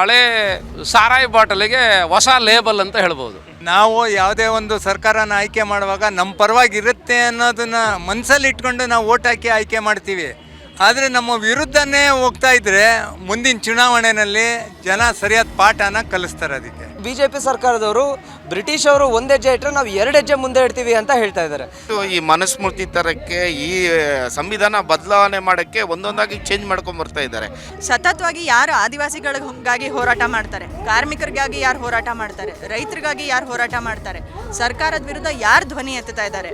ಹಳೆ ಸಾರಾಯಿ ಬಾಟಲಿಗೆ ಹೊಸ ಲೇಬಲ್ ಅಂತ ಹೇಳ್ಬೋದು. ನಾವು ಯಾವುದೇ ಒಂದು ಸರ್ಕಾರನ ಆಯ್ಕೆ ಮಾಡುವಾಗ ನಮ್ಮ ಪರವಾಗಿ ಇರುತ್ತೆ ಅನ್ನೋದನ್ನ ಮನಸ್ಸಲ್ಲಿ ಇಟ್ಕೊಂಡು ನಾವು ಓಟ್ ಹಾಕಿ ಆಯ್ಕೆ ಮಾಡ್ತೀವಿ. ಆದರೆ ನಮ್ಮ ವಿರುದ್ಧನೇ ಹೋಗ್ತಾ ಇದ್ರೆ ಮುಂದಿನ ಚುನಾವಣೆಯಲ್ಲಿ ಜನ ಸರಿಯಾದ ಪಾಠನ ಕಲಿಸ್ತಾರೆ ಅದಕ್ಕೆ. ಬಿ ಜೆ ಪಿ ಸರ್ಕಾರದವರು ಬ್ರಿಟಿಷ್ ಅವರು ಒಂದು ಹೆಜ್ಜೆ ಇಟ್ಟರೆ ನಾವು ಎರಡು ಹೆಜ್ಜೆ ಮುಂದೆ ಇಡ್ತೀವಿ ಅಂತ ಹೇಳ್ತಾ ಇದ್ದಾರೆ. ಈ ಮನುಸ್ಮೃತಿ ತರಕ್ಕೆ ಈ ಸಂವಿಧಾನ ಬದಲಾವಣೆ ಮಾಡೋಕ್ಕೆ ಒಂದೊಂದಾಗಿ ಚೇಂಜ್ ಮಾಡ್ಕೊಂಡು ಬರ್ತಾ ಇದ್ದಾರೆ. ಸತತವಾಗಿ ಯಾರು ಆದಿವಾಸಿಗಳಿಗಾಗಿ ಹೋರಾಟ ಮಾಡ್ತಾರೆ? ಕಾರ್ಮಿಕರಿಗಾಗಿ ಯಾರು ಹೋರಾಟ ಮಾಡ್ತಾರೆ? ರೈತರಿಗಾಗಿ ಯಾರು ಹೋರಾಟ ಮಾಡ್ತಾರೆ? ಸರ್ಕಾರದ ವಿರುದ್ಧ ಯಾರು ಧ್ವನಿ ಎತ್ತುತ್ತಾ ಇದ್ದಾರೆ?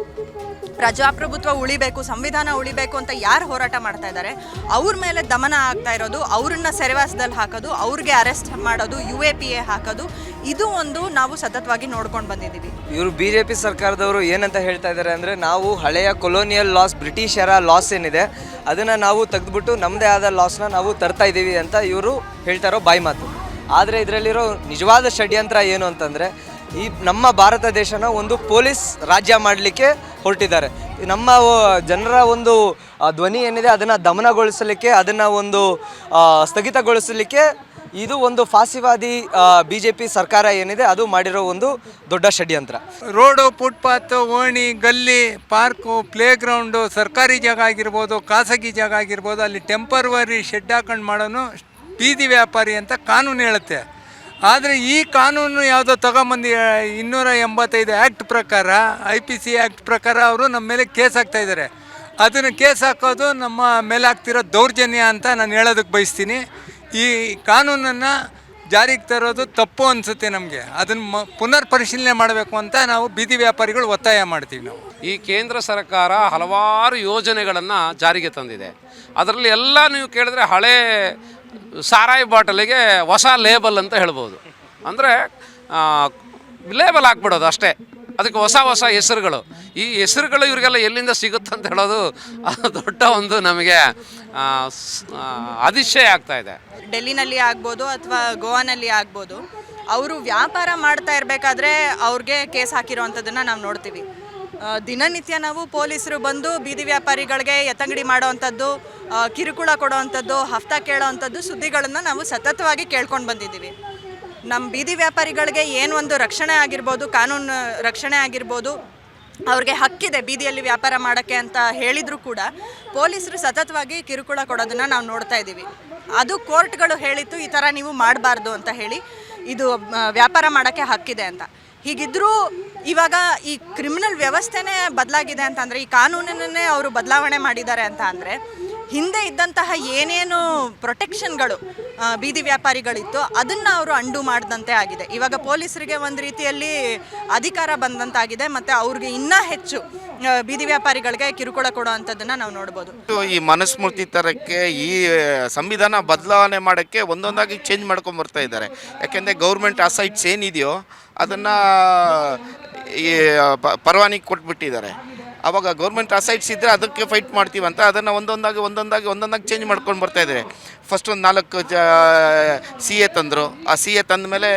ಪ್ರಜಾಪ್ರಭುತ್ವ ಉಳಿಬೇಕು, ಸಂವಿಧಾನ ಉಳಿಬೇಕು ಅಂತ ಯಾರು ಹೋರಾಟ ಮಾಡ್ತಾ ಇದ್ದಾರೆ, ಅವ್ರ ಮೇಲೆ ದಮನ ಆಗ್ತಾ ಇರೋದು, ಅವ್ರನ್ನ ಸೆರೆವಾಸದಲ್ಲಿ ಹಾಕೋದು, ಅವ್ರಿಗೆ ಅರೆಸ್ಟ್ ಮಾಡೋದು, ಯು ಎ ಪಿ ಎ ಹಾಕೋದು, ಇದು ಒಂದು ನಾವು ಸತತವಾಗಿ ನೋಡ್ಕೊಂಡು ಬಂದಿದ್ದೀವಿ. ಇವರು ಬಿ ಜೆ ಪಿ ಸರ್ಕಾರದವರು ಏನಂತ ಹೇಳ್ತಾ ಇದ್ದಾರೆ ಅಂದರೆ ನಾವು ಹಳೆಯ ಕೊಲೋನಿಯಲ್ ಲಾಸ್ ಬ್ರಿಟಿಷರ ಲಾಸ್ ಏನಿದೆ, ಅದನ್ನು ನಾವು ತೆಗೆದುಬಿಟ್ಟು ನಮ್ಮದೇ ಆದ ಲಾಸ್ನ ನಾವು ತರ್ತಾ ಇದ್ದೀವಿ ಅಂತ ಇವರು ಹೇಳ್ತಾ ಇರೋ ಬಾಯಿ ಮಾತು. ಆದರೆ ಇದರಲ್ಲಿರೋ ನಿಜವಾದ ಷಡ್ಯಂತ್ರ ಏನು ಅಂತಂದರೆ, ಈ ನಮ್ಮ ಭಾರತ ದೇಶನ ಒಂದು ಪೊಲೀಸ್ ರಾಜ್ಯ ಮಾಡಲಿಕ್ಕೆ ಹೊರಟಿದ್ದಾರೆ. ನಮ್ಮ ಜನರ ಒಂದು ಧ್ವನಿ ಏನಿದೆ ಅದನ್ನು ದಮನಗೊಳಿಸಲಿಕ್ಕೆ, ಅದನ್ನು ಒಂದು ಸ್ಥಗಿತಗೊಳಿಸಲಿಕ್ಕೆ ಇದು ಒಂದು ಫಾಸಿವಾದಿ ಬಿ ಜೆ ಪಿ ಸರ್ಕಾರ ಏನಿದೆ ಅದು ಮಾಡಿರೋ ಒಂದು ದೊಡ್ಡ ಷಡ್ಯಂತ್ರ. ರೋಡು ಫುಟ್ಪಾತ್, ಓಣಿ, ಗಲ್ಲಿ, ಪಾರ್ಕು ಪ್ಲೇ ಗ್ರೌಂಡು ಸರ್ಕಾರಿ ಜಾಗ ಆಗಿರ್ಬೋದು, ಖಾಸಗಿ ಜಾಗ ಆಗಿರ್ಬೋದು, ಅಲ್ಲಿ ಟೆಂಪರ್ವರಿ ಶೆಡ್ ಹಾಕೊಂಡು ಮಾಡೋನು, ಬೀದಿ ವ್ಯಾಪಾರಿ ಅಂತ ಕಾನೂನು ಹೇಳುತ್ತೆ. ಆದರೆ ಈ ಕಾನೂನು ಯಾವುದೋ ತಗೊಂಬಂದು ಇನ್ನೂರ ಎಂಬತ್ತೈದು ಆ್ಯಕ್ಟ್ ಪ್ರಕಾರ ಐ ಪಿ ಸಿ ಆ್ಯಕ್ಟ್ ಪ್ರಕಾರ ಅವರು ನಮ್ಮ ಮೇಲೆ ಕೇಸ್ ಹಾಕ್ತಾ ಇದ್ದಾರೆ ಅದನ್ನು ಕೇಸ್ ಹಾಕೋದು ನಮ್ಮ ಮೇಲೆ ಆಗ್ತಿರೋ ದೌರ್ಜನ್ಯ ಅಂತ ನಾನು ಹೇಳೋದಕ್ಕೆ ಬಯಸ್ತೀನಿ. ಈ ಕಾನೂನನ್ನು ಜಾರಿಗೆ ತರೋದು ತಪ್ಪು ಅನಿಸುತ್ತೆ ನಮಗೆ. ಅದನ್ನು ಮ ಪುನರ್ ಪರಿಶೀಲನೆ ಮಾಡಬೇಕು ಅಂತ ನಾವು ಬೀದಿ ವ್ಯಾಪಾರಿಗಳು ಒತ್ತಾಯ ಮಾಡ್ತೀವಿ ನಾವು. ಈ ಕೇಂದ್ರ ಸರ್ಕಾರ ಹಲವಾರು ಯೋಜನೆಗಳನ್ನು ಜಾರಿಗೆ ತಂದಿದೆ. ಅದರಲ್ಲಿ ಎಲ್ಲ ನೀವು ಕೇಳಿದ್ರೆ ಹಳೆ ಸಾರಾಯಿ ಬಾಟಲಿಗೆ ಹೊಸ ಲೇಬಲ್ ಅಂತ ಹೇಳ್ಬೋದು. ಅಂದರೆ ಲೇಬಲ್ ಹಾಕ್ಬಿಡೋದು ಅಷ್ಟೇ. ಅದಕ್ಕೆ ಹೊಸ ಹೊಸ ಹೆಸರುಗಳು. ಈ ಹೆಸರುಗಳು ಇವರಿಗೆಲ್ಲ ಎಲ್ಲಿಂದ ಸಿಗುತ್ತೆ ಅಂತ ಹೇಳೋದು ದೊಡ್ಡ ಒಂದು ನಮಗೆ ಅತಿಶಯ ಆಗ್ತಾ ಇದೆ. ಡೆಲ್ಲಿನಲ್ಲಿ ಆಗ್ಬೋದು ಅಥವಾ ಗೋವಾನಲ್ಲಿ ಆಗ್ಬೋದು. ಅವರು ವ್ಯಾಪಾರ ಮಾಡ್ತಾ ಇರಬೇಕಾದ್ರೆ ಅವ್ರಿಗೆ ಕೇಸ್ ಹಾಕಿರೋವಂಥದ್ದನ್ನು ನಾವು ನೋಡ್ತೀವಿ. ದಿನನಿತ್ಯ ನಾವು ಪೊಲೀಸರು ಬಂದು ಬೀದಿ ವ್ಯಾಪಾರಿಗಳಿಗೆ ಎತ್ತಂಗಡಿ ಮಾಡೋವಂಥದ್ದು ಕಿರುಕುಳ ಕೊಡೋವಂಥದ್ದು, ಹಫ್ತಾ ಕೇಳೋವಂಥದ್ದು ಸುದ್ದಿಗಳನ್ನು ನಾವು ಸತತವಾಗಿ ಕೇಳ್ಕೊಂಡು ಬಂದಿದ್ದೀವಿ. ನಮ್ಮ ಬೀದಿ ವ್ಯಾಪಾರಿಗಳಿಗೆ ಏನು ಒಂದು ರಕ್ಷಣೆ ಆಗಿರ್ಬೋದು, ಕಾನೂನು ರಕ್ಷಣೆ ಆಗಿರ್ಬೋದು, ಅವ್ರಿಗೆ ಹಕ್ಕಿದೆ ಬೀದಿಯಲ್ಲಿ ವ್ಯಾಪಾರ ಮಾಡೋಕ್ಕೆ ಅಂತ ಹೇಳಿದರೂ ಕೂಡ ಪೊಲೀಸರು ಸತತವಾಗಿ ಕಿರುಕುಳ ಕೊಡೋದನ್ನು ನಾವು ನೋಡ್ತಾ ಇದ್ದೀವಿ. ಅದು ಕೋರ್ಟ್ಗಳು ಹೇಳಿತ್ತು, ಈ ಥರ ನೀವು ಮಾಡಬಾರ್ದು ಅಂತ ಹೇಳಿ ಇದು ವ್ಯಾಪಾರ ಮಾಡೋಕ್ಕೆ ಹಕ್ಕಿದೆ ಅಂತ. ಹೀಗಿದ್ರೂ ಇವಾಗ ಈ ಕ್ರಿಮಿನಲ್ ವ್ಯವಸ್ಥೆನೇ ಬದಲಾಗಿದೆ ಅಂತಂದರೆ ಈ ಕಾನೂನನ್ನೇ ಅವರು ಬದಲಾವಣೆ ಮಾಡಿದ್ದಾರೆ ಅಂತ ಅಂದರೆ ಹಿಂದೆ ಇದ್ದಂತಹ ಏನೇನು ಪ್ರೊಟೆಕ್ಷನ್ಗಳು ಬೀದಿ ವ್ಯಾಪಾರಿಗಳಿತ್ತು, ಅದನ್ನು ಅವರು ಅಂಡು ಮಾಡಿದಂತೆ ಆಗಿದೆ. ಇವಾಗ ಪೊಲೀಸರಿಗೆ ಒಂದು ರೀತಿಯಲ್ಲಿ ಅಧಿಕಾರ ಬಂದಂತಾಗಿದೆ, ಮತ್ತು ಅವ್ರಿಗೆ ಇನ್ನೂ ಹೆಚ್ಚು ಬೀದಿ ವ್ಯಾಪಾರಿಗಳಿಗೆ ಕಿರುಕುಳ ಕೊಡುವಂಥದ್ದನ್ನು ನಾವು ನೋಡ್ಬೋದು. ಈ ಮನುಸ್ಮೃತಿ ತರಕ್ಕೆ, ಈ ಸಂವಿಧಾನ ಬದಲಾವಣೆ ಮಾಡೋಕ್ಕೆ ಒಂದೊಂದಾಗಿ ಚೇಂಜ್ ಮಾಡ್ಕೊಂಡು ಬರ್ತಾ ಇದ್ದಾರೆ. ಯಾಕೆಂದರೆ ಗೌರ್ಮೆಂಟ್ ಅಸೈಟ್ಸ್ ಏನಿದೆಯೋ, ಅದನ್ನು, ಈ ಪರವಾನಗಿ ಕೊಟ್ಬಿಟ್ಟಿದ್ದಾರೆ. ಅವಾಗ ಗೌರ್ಮೆಂಟ್ ಅಸೈಟ್ಸ್ ಇದ್ದರೆ ಅದಕ್ಕೆ ಫೈಟ್ ಮಾಡ್ತೀವಿ ಅಂತ ಅದನ್ನು ಒಂದೊಂದಾಗಿ ಒಂದೊಂದಾಗಿ ಒಂದೊಂದಾಗಿ ಚೇಂಜ್ ಮಾಡ್ಕೊಂಡು ಬರ್ತಾ ಇದ್ದಾರೆ. ಫಸ್ಟ್ ಒಂದು ನಾಲ್ಕು ಜ ಸಿ ಎ ತಂದರು. ಆ ಸಿ ಎ ತಂದ ಮೇಲೆ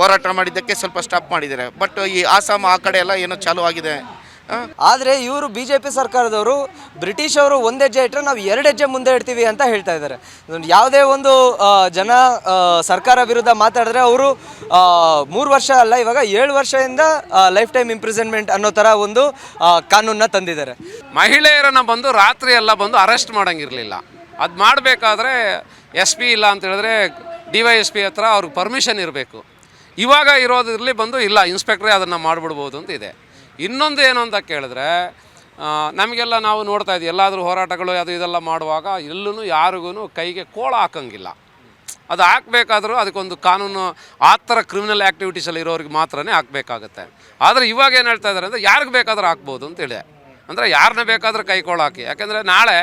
ಹೋರಾಟ ಮಾಡಿದ್ದಕ್ಕೆ ಸ್ವಲ್ಪ ಸ್ಟಾಪ್ ಮಾಡಿದ್ದಾರೆ. ಬಟ್ ಈ ಆಸಾಮ್ ಆ ಕಡೆ ಎಲ್ಲ ಏನೋ ಚಾಲೂ ಆಗಿದೆ. ಆದರೆ ಇವರು ಬಿ ಜೆ ಪಿ ಸರ್ಕಾರದವರು, ಬ್ರಿಟಿಷ್ ಅವರು ಒಂದು ಹೆಜ್ಜೆ ಇಟ್ಟರೆ ನಾವು ಎರಡು ಹೆಜ್ಜೆ ಮುಂದೆ ಇಡ್ತೀವಿ ಅಂತ ಹೇಳ್ತಾ ಇದ್ದಾರೆ. ಯಾವುದೇ ಒಂದು ಜನ ಸರ್ಕಾರ ವಿರುದ್ಧ ಮಾತಾಡಿದ್ರೆ ಅವರು ಮೂರು ವರ್ಷ ಅಲ್ಲ, ಇವಾಗ ಏಳು ವರ್ಷದಿಂದ ಲೈಫ್ ಟೈಮ್ ಇಂಪ್ರಿಸನ್ಮೆಂಟ್ ಅನ್ನೋ ಥರ ಒಂದು ಕಾನೂನನ್ನ ತಂದಿದ್ದಾರೆ. ಮಹಿಳೆಯರನ್ನು ಬಂದು ರಾತ್ರಿ ಎಲ್ಲ ಬಂದು ಅರೆಸ್ಟ್ ಮಾಡೋಂಗಿರಲಿಲ್ಲ. ಅದು ಮಾಡಬೇಕಾದ್ರೆ ಎಸ್ ಪಿ ಇಲ್ಲ ಅಂತ ಹೇಳಿದ್ರೆ ಡಿ ವೈ ಎಸ್ ಪಿ ಹತ್ರ ಅವ್ರಿಗೆ ಪರ್ಮಿಷನ್ ಇರಬೇಕು. ಇವಾಗ ಇರೋದ್ರಲ್ಲಿ ಬಂದು ಇಲ್ಲ ಇನ್ಸ್ಪೆಕ್ಟ್ರೇ ಅದನ್ನು ಮಾಡಿಬಿಡ್ಬೋದು ಅಂತ ಇದೆ. ಇನ್ನೊಂದು ಏನು ಅಂತ ಕೇಳಿದ್ರೆ ನಮಗೆಲ್ಲ ನಾವು ನೋಡ್ತಾ ಇದ್ದೀವಿ, ಎಲ್ಲಾದರೂ ಹೋರಾಟಗಳು ಅದು ಇದೆಲ್ಲ ಮಾಡುವಾಗ ಎಲ್ಲೂ ಯಾರಿಗೂ ಕೈಗೆ ಕೋಳ ಹಾಕಂಗಿಲ್ಲ. ಅದು ಹಾಕಬೇಕಾದ್ರೂ ಅದಕ್ಕೊಂದು ಕಾನೂನು, ಆ ಥರ ಕ್ರಿಮಿನಲ್ ಆ್ಯಕ್ಟಿವಿಟೀಸಲ್ಲಿ ಇರೋರಿಗೆ ಮಾತ್ರನೇ ಹಾಕಬೇಕಾಗತ್ತೆ. ಆದರೆ ಇವಾಗ ಏನು ಹೇಳ್ತಾ ಇದ್ದಾರೆ ಅಂದರೆ, ಯಾರಿಗೆ ಬೇಕಾದರೂ ಹಾಕ್ಬೋದು ಅಂತೇಳಿ ಅಂದರೆ ಯಾರನ್ನ ಬೇಕಾದರೂ ಕೈಕೊಳ್ಳಾಕಿ ಯಾಕೆಂದರೆ ನಾಳೆ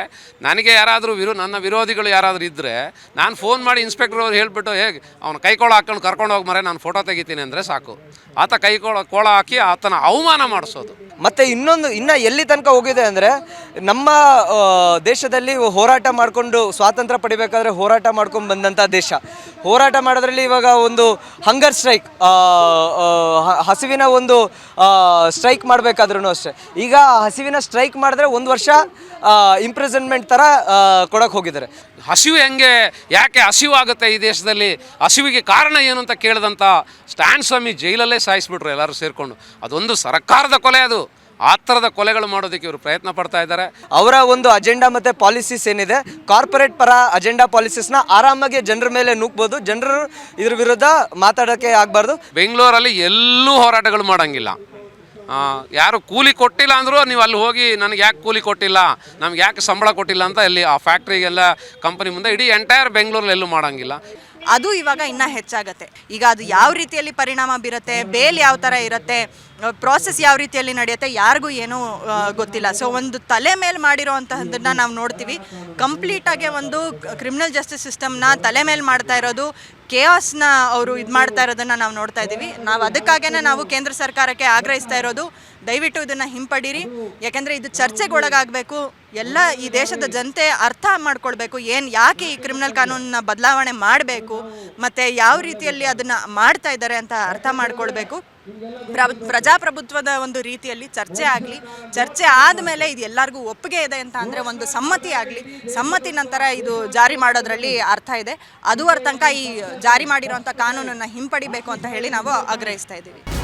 ನನಗೆ ಯಾರಾದರೂ ವಿರೋ, ನನ್ನ ವಿರೋಧಿಗಳು ಯಾರಾದರೂ ಇದ್ದರೆ ನಾನು ಫೋನ್ ಮಾಡಿ ಇನ್ಸ್ಪೆಕ್ಟರ್ ಅವ್ರು ಹೇಳಿಬಿಟ್ಟು, ಹೇಗೆ? ಅವ್ನು ಕೈಕೋಳ ಹಾಕೊಂಡು ಕರ್ಕೊಂಡು ಹೋಗಿ ಮರೆ ನಾನು ಫೋಟೋ ತೆಗಿತೀನಿ ಅಂದರೆ ಸಾಕು. ಆತ ಕೈಕೋಳ, ಕೋಳ ಹಾಕಿ ಆತನ ಅವಮಾನ ಮಾಡಿಸೋದು. ಮತ್ತು ಇನ್ನೊಂದು, ಇನ್ನು ಎಲ್ಲಿ ತನಕ ಹೋಗಿದೆ ಅಂದರೆ ನಮ್ಮ ದೇಶದಲ್ಲಿ ಹೋರಾಟ ಮಾಡಿಕೊಂಡು ಸ್ವಾತಂತ್ರ್ಯ ಪಡಿಬೇಕಾದ್ರೆ ಹೋರಾಟ ಮಾಡ್ಕೊಂಡು ಬಂದಂಥ ದೇಶ. ಹೋರಾಟ ಮಾಡೋದ್ರಲ್ಲಿ ಇವಾಗ ಒಂದು ಹಂಗರ್ ಸ್ಟ್ರೈಕ್ ಹಸಿವಿನ ಒಂದು ಸ್ಟ್ರೈಕ್ ಮಾಡಬೇಕಾದ್ರೂ ಅಷ್ಟೇ. ಈಗ ಹಸಿವಿನ ಸ್ಟ್ರೈಕ್ ಮಾಡಿದ್ರೆ ಒಂದು ವರ್ಷ ಇಂಪ್ರಿಸನ್ಮೆಂಟ್ ಥರ ಕೊಡೋಕೆ ಹೋಗಿದ್ದಾರೆ. ಹಸಿವು ಹೆಂಗೆ, ಯಾಕೆ ಹಸಿವು ಆಗುತ್ತೆ ಈ ದೇಶದಲ್ಲಿ? ಹಸಿವಿಗೆ ಕಾರಣ ಏನು ಅಂತ ಕೇಳಿದಂಥ ಸ್ಟ್ಯಾಂಡ್ ಸ್ವಾಮಿ ಜೈಲಲ್ಲೇ ಸಾಯಿಸ್ಬಿಟ್ರು ಎಲ್ಲರೂ ಸೇರಿಕೊಂಡು. ಅದೊಂದು ಸರ್ಕಾರದ ಕೊಲೆ ಅದು. ಆ ಥರದ ಕೊಲೆಗಳು ಮಾಡೋದಕ್ಕೆ ಇವರು ಪ್ರಯತ್ನ ಪಡ್ತಾ ಇದ್ದಾರೆ. ಅವರ ಒಂದು ಅಜೆಂಡಾ ಮತ್ತು ಪಾಲಿಸೀಸ್ ಏನಿದೆ ಕಾರ್ಪೊರೇಟ್ ಪರ ಅಜೆಂಡಾ ಪಾಲಿಸೀಸ್ನ ಆರಾಮಾಗಿ ಜನರ ಮೇಲೆ ನೂಕ್ಬೋದು ಜನರು ಇದ್ರ ವಿರುದ್ಧ ಮಾತಾಡೋಕ್ಕೆ ಆಗಬಾರ್ದು. ಬೆಂಗಳೂರಲ್ಲಿ ಎಲ್ಲೂ ಹೋರಾಟಗಳು ಮಾಡೋಂಗಿಲ್ಲ. ಯಾರು ಕೂಲಿ ಕೊಟ್ಟಿಲ್ಲ ಅಂದರೂ ನೀವು ಅಲ್ಲಿ ಹೋಗಿ ನನಗೆ ಯಾಕೆ ಕೂಲಿ ಕೊಟ್ಟಿಲ್ಲ? ನಮ್ಗೆ ಯಾಕೆ ಸಂಬಳ ಕೊಟ್ಟಿಲ್ಲ ಅಂತ ಇಲ್ಲಿ ಆ ಫ್ಯಾಕ್ಟ್ರಿಗೆಲ್ಲ ಕಂಪನಿ ಮುಂದೆ ಇಡೀ ಎಂಟೈರ್ ಬೆಂಗಳೂರಲ್ಲಿ ಎಲ್ಲೂ ಮಾಡೋಂಗಿಲ್ಲ. ಅದು ಇವಾಗ ಇನ್ನೂ ಹೆಚ್ಚಾಗತ್ತೆ. ಈಗ ಅದು ಯಾವ ರೀತಿಯಲ್ಲಿ ಪರಿಣಾಮ ಬೀರುತ್ತೆ ಬೇಲ್ ಯಾವ ಥರ ಇರುತ್ತೆ ಪ್ರೋಸೆಸ್ ಯಾವ ರೀತಿಯಲ್ಲಿ ನಡೆಯುತ್ತೆ ಯಾರಿಗೂ ಏನೂ ಗೊತ್ತಿಲ್ಲ. ಸೊ ಒಂದು ತಲೆ ಮೇಲೆ ಮಾಡಿರೋ ಅಂತಹದ್ದನ್ನ ನಾವು ನೋಡ್ತೀವಿ. ಕಂಪ್ಲೀಟಾಗಿ ಒಂದು ಕ್ರಿಮಿನಲ್ ಜಸ್ಟಿಸ್ ಸಿಸ್ಟಮ್ನ ತಲೆ ಮೇಲೆ ಮಾಡ್ತಾ ಇರೋದು ಕೇಆಸ್ನ ಅವರು ಇದು ಮಾಡ್ತಾ ಇರೋದನ್ನ ನಾವು ನೋಡ್ತಾ ಇದ್ದೀವಿ ನಾವು ಅದಕ್ಕಾಗೇ ನಾವು ಕೇಂದ್ರ ಸರ್ಕಾರಕ್ಕೆ ಆಗ್ರಹಿಸ್ತಾ ಇರೋದು. ದಯವಿಟ್ಟು ಇದನ್ನ ಹಿಂಪಡೀರಿ. ಯಾಕಂದ್ರೆ ಇದು ಚರ್ಚೆಗೆ ಒಳಗಾಗಬೇಕು ಎಲ್ಲ ಈ ದೇಶದ ಜನತೆ ಅರ್ಥ ಮಾಡ್ಕೊಳ್ಬೇಕು. ಏನು ಯಾಕೆ ಈ ಕ್ರಿಮಿನಲ್ ಕಾನೂನನ್ನ ಬದಲಾವಣೆ ಮಾಡಬೇಕು? ಮತ್ತು ಯಾವ ರೀತಿಯಲ್ಲಿ ಅದನ್ನು ಮಾಡ್ತಾ ಇದ್ದಾರೆ ಅಂತ ಅರ್ಥ ಮಾಡ್ಕೊಳ್ಬೇಕು? ಪ್ರ ಪ್ರಜಾಪ್ರಭುತ್ವದ ಒಂದು ರೀತಿಯಲ್ಲಿ ಚರ್ಚೆ ಆಗಲಿ, ಚರ್ಚೆ ಆದಮೇಲೆ ಇದು ಎಲ್ಲರಿಗೂ ಒಪ್ಪಿಗೆ ಇದೆ ಅಂತ ಅಂದರೆ ಒಂದು ಸಮ್ಮತಿ ಆಗಲಿ, ಸಮ್ಮತಿ ನಂತರ ಇದು ಜಾರಿ ಮಾಡೋದ್ರಲ್ಲಿ ಅರ್ಥ ಇದೆ. ಅದುವರ ತನಕ ಈ ಜಾರಿ ಮಾಡಿರೋಂಥ ಕಾನೂನನ್ನು ಹಿಂಪಡಿಬೇಕು ಅಂತ ಹೇಳಿ ನಾವು ಆಗ್ರಹಿಸ್ತಾ ಇದ್ದೀವಿ.